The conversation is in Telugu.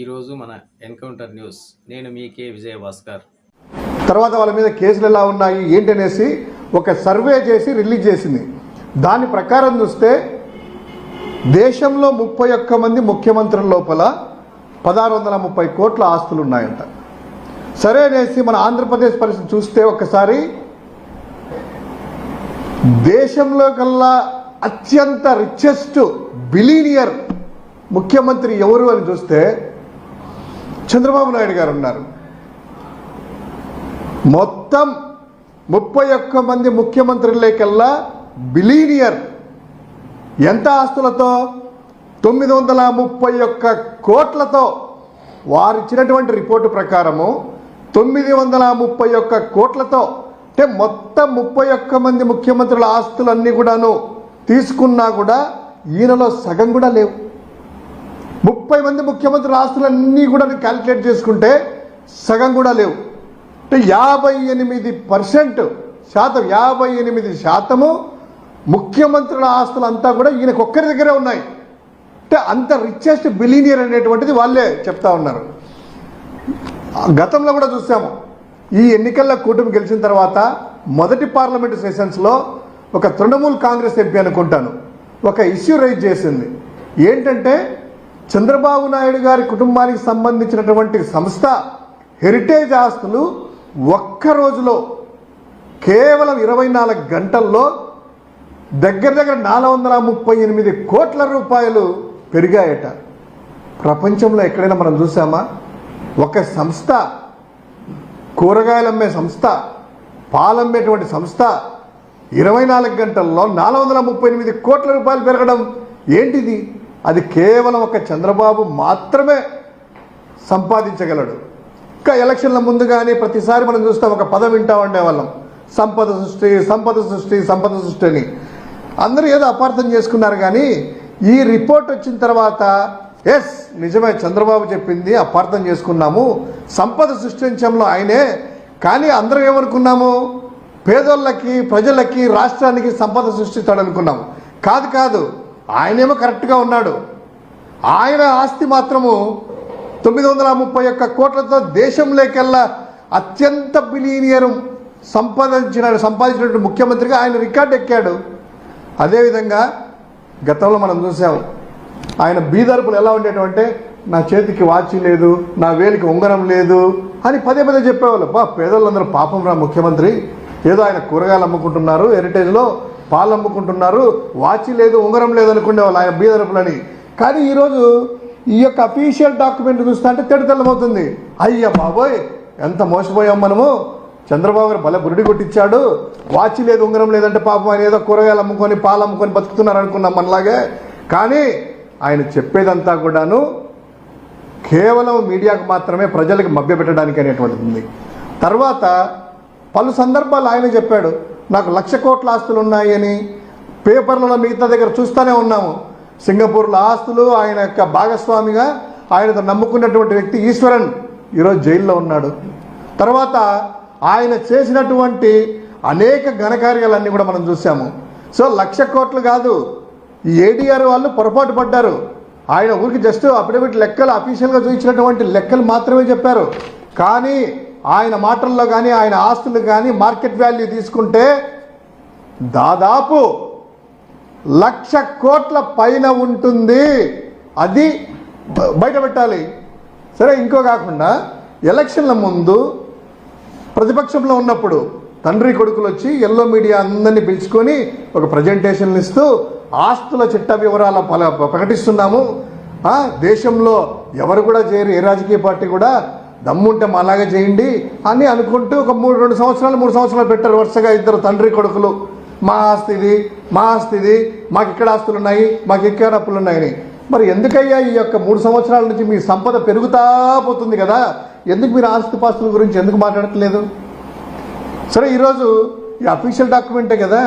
ఈరోజు మన ఎన్కౌంటర్ న్యూస్. నేను మీ కే. విజయ భాస్కర్ తర్వాత వాళ్ళ మీద కేసులు ఎలా ఉన్నాయి ఏంటనేసి ఒక సర్వే చేసి రిలీజ్ చేసింది. దాని ప్రకారం చూస్తే దేశంలో ముప్పై ఒక్క మంది ముఖ్యమంత్రుల లోపల పదహారు వందల ముప్పై కోట్ల ఆస్తులు ఉన్నాయంట. సరే అనేసి మన ఆంధ్రప్రదేశ్ పరిస్థితి చూస్తే ఒకసారి దేశంలో కల్లా అత్యంత రిచెస్ట్ బిలీనియర్ ముఖ్యమంత్రి ఎవరు అని చూస్తే చంద్రబాబు నాయుడు గారు ఉన్నారు. మొత్తం ముప్పై ఒక్క మంది ముఖ్యమంత్రులకల్లా బిలీనియర్ ఎంత ఆస్తులతో? తొమ్మిది వందల ముప్పై ఒక్క కోట్లతో వారు ఇచ్చినటువంటి రిపోర్టు ప్రకారము తొమ్మిది వందల ముప్పై ఒక్క కోట్లతో అంటే మొత్తం ముప్పై ఒక్క మంది ముఖ్యమంత్రుల ఆస్తులన్నీ కూడాను తీసుకున్నా కూడా ఈయనలో సగం కూడా లేవు. ముప్పై మంది ముఖ్యమంత్రుల ఆస్తులన్నీ కూడా క్యాలిక్యులేట్ చేసుకుంటే సగం కూడా లేవు. అంటే యాభై ఎనిమిది పర్సెంట్ శాతం యాభై ఎనిమిది శాతము ముఖ్యమంత్రుల ఆస్తులు అంతా కూడా ఈయనకు ఒక్కరి దగ్గరే ఉన్నాయి. అంటే అంత రిచెస్ట్ బిలీనియర్ అనేటువంటిది వాళ్ళే చెప్తా ఉన్నారు. గతంలో కూడా చూసాము. ఈ ఎన్నికల్లో కూటమి గెలిచిన తర్వాత మొదటి పార్లమెంటు సెషన్స్లో ఒక తృణమూల్ కాంగ్రెస్ ఎంపీ అనుకుంటాను. ఒక ఇష్యూ రైజ్ చేసింది. ఏంటంటే చంద్రబాబు నాయుడు గారి కుటుంబానికి సంబంధించినటువంటి సంస్థ హెరిటేజ్ ఆస్తులు ఒక్క రోజులో కేవలం ఇరవై నాలుగు గంటల్లో దగ్గర దగ్గర నాలుగు వందల ముప్పై ఎనిమిది కోట్ల రూపాయలు పెరిగాయట. ప్రపంచంలో ఎక్కడైనా మనం చూసామా? ఒక సంస్థ కూరగాయలు అమ్మే సంస్థ పాలమ్మేటువంటి సంస్థ ఇరవై నాలుగు గంటల్లో నాలుగు వందల ముప్పై ఎనిమిది కోట్ల రూపాయలు పెరగడం ఏంటిది? అది కేవలం ఒక చంద్రబాబు మాత్రమే సంపాదించగలడు. ఇంకా ఎలక్షన్ల ముందు కానీ ప్రతిసారి మనం చూస్తాం ఒక పదం వింటా ఉండేవాళ్ళం. సంపద సృష్టి సంపద సృష్టి సంపద సృష్టి అని. అందరూ ఏదో అపార్థం చేసుకున్నారు కానీ ఈ రిపోర్ట్ వచ్చిన తర్వాత ఎస్ నిజమే చంద్రబాబు చెప్పింది అపార్థం చేసుకున్నాము. సంపద సృష్టించంలో ఆయనే కానీ అందరం ఏమనుకున్నాము? పేదోళ్ళకి ప్రజలకి రాష్ట్రానికి సంపద సృష్టిస్తాడు అనుకున్నాము కాదు కాదు. ఆయనేమో కరెక్ట్గా ఉన్నాడు. ఆయన ఆస్తి మాత్రము తొమ్మిది వందల ముప్పై ఒక్క కోట్లతో దేశంలోకెల్లా అత్యంత బిలీనియర్ సంపాదించిన సంపాదించినటువంటి ముఖ్యమంత్రిగా ఆయన రికార్డు ఎక్కాడు. అదేవిధంగా గతంలో మనం చూసాం ఆయన బీదర్పులు ఎలా ఉండేటంటే నా చేతికి వాచి లేదు నా వేలికి ఉంగరం లేదు అని పదే పదే చెప్పేవాళ్ళు. బా పేదోళ్ళందరూ పాపం రా ముఖ్యమంత్రి. ఏదో ఆయన కూరగాయలు అమ్ముకుంటున్నారు హెరిటేజ్లో పాలు అమ్ముకుంటున్నారు వాచి లేదు ఉంగరం లేదు అనుకునేవాళ్ళు ఆయన బీదరపులని. కానీ ఈరోజు ఈ యొక్క అఫీషియల్ డాక్యుమెంట్ చూస్తా అంటే తెల్లమవుతుంది అయ్య బాబోయ్ ఎంత మోసపోయాం మనము. చంద్రబాబు గారు భలే బురుడి కొట్టించాడు. వాచి లేదు ఉంగరం లేదంటే పాపం ఆయన ఏదో కూరగాయలు అమ్ముకొని పాలు అమ్ముకొని బతుకుతున్నారు అనుకున్నాం మనలాగే. కానీ ఆయన చెప్పేదంతా కూడాను కేవలం మీడియాకు మాత్రమే ప్రజలకు మభ్యపెట్టడానికి అనేటువంటిది తర్వాత పలు సందర్భాలు ఆయన చెప్పాడు. నాకు లక్ష కోట్ల ఆస్తులు ఉన్నాయని పేపర్లలో మిగతా దగ్గర చూస్తూనే ఉన్నాము. సింగపూర్లో ఆస్తులు ఆయన యొక్క భాగస్వామిగా ఆయనతో నమ్ముకున్నటువంటి వ్యక్తి ఈశ్వరన్ ఈరోజు జైల్లో ఉన్నాడు. తర్వాత ఆయన చేసినటువంటి అనేక ఘనకార్యాలన్నీ కూడా మనం చూసాము సో లక్ష కోట్లు కాదు ఈ ఏడీఆర్ వాళ్ళు పొరపాటు పడ్డారు. ఆయన ఊరికి జస్ట్ అఫిడవిట్ లెక్కలు అఫీషియల్గా చూపించినటువంటి లెక్కలు మాత్రమే చెప్పారు. కానీ ఆయన మాటల్లో కానీ ఆయన ఆస్తులు కానీ మార్కెట్ వాల్యూ తీసుకుంటే దాదాపు లక్ష కోట్ల పైన ఉంటుంది. అది బయటపెట్టాలి. సరే ఇంకో కాకుండా ఎలక్షన్ల ముందు ప్రతిపక్షంలో ఉన్నప్పుడు తండ్రి కొడుకులు వచ్చి ఎల్లో మీడియా అందరినీ పిలుచుకొని ఒక ప్రజెంటేషన్లు ఇస్తూ ఆస్తుల చిట్ట వివరాల ప్రకటిస్తున్నాము. దేశంలో ఎవరు కూడా చేయరు ఏ రాజకీయ పార్టీ కూడా దమ్ముంటే మాలాగా చేయండి అని అనుకుంటూ ఒక మూడు రెండు సంవత్సరాలు మూడు సంవత్సరాలు పెట్టారు వరుసగా ఇద్దరు తండ్రి కొడుకులు. మా ఆస్తి ఇది మా ఆస్తి ఇది మాకు ఇక్కడ ఆస్తులు ఉన్నాయి మాకు ఇక్కడ అప్పులు ఉన్నాయని. మరి ఎందుకయ్యా ఈ యొక్క మూడు సంవత్సరాల నుంచి మీ సంపద పెరుగుతా పోతుంది కదా? ఎందుకు మీరు ఆస్తి పాస్తుల గురించి ఎందుకు మాట్లాడట్లేదు? సరే ఈరోజు ఈ అఫీషియల్ డాక్యుమెంటే కదా?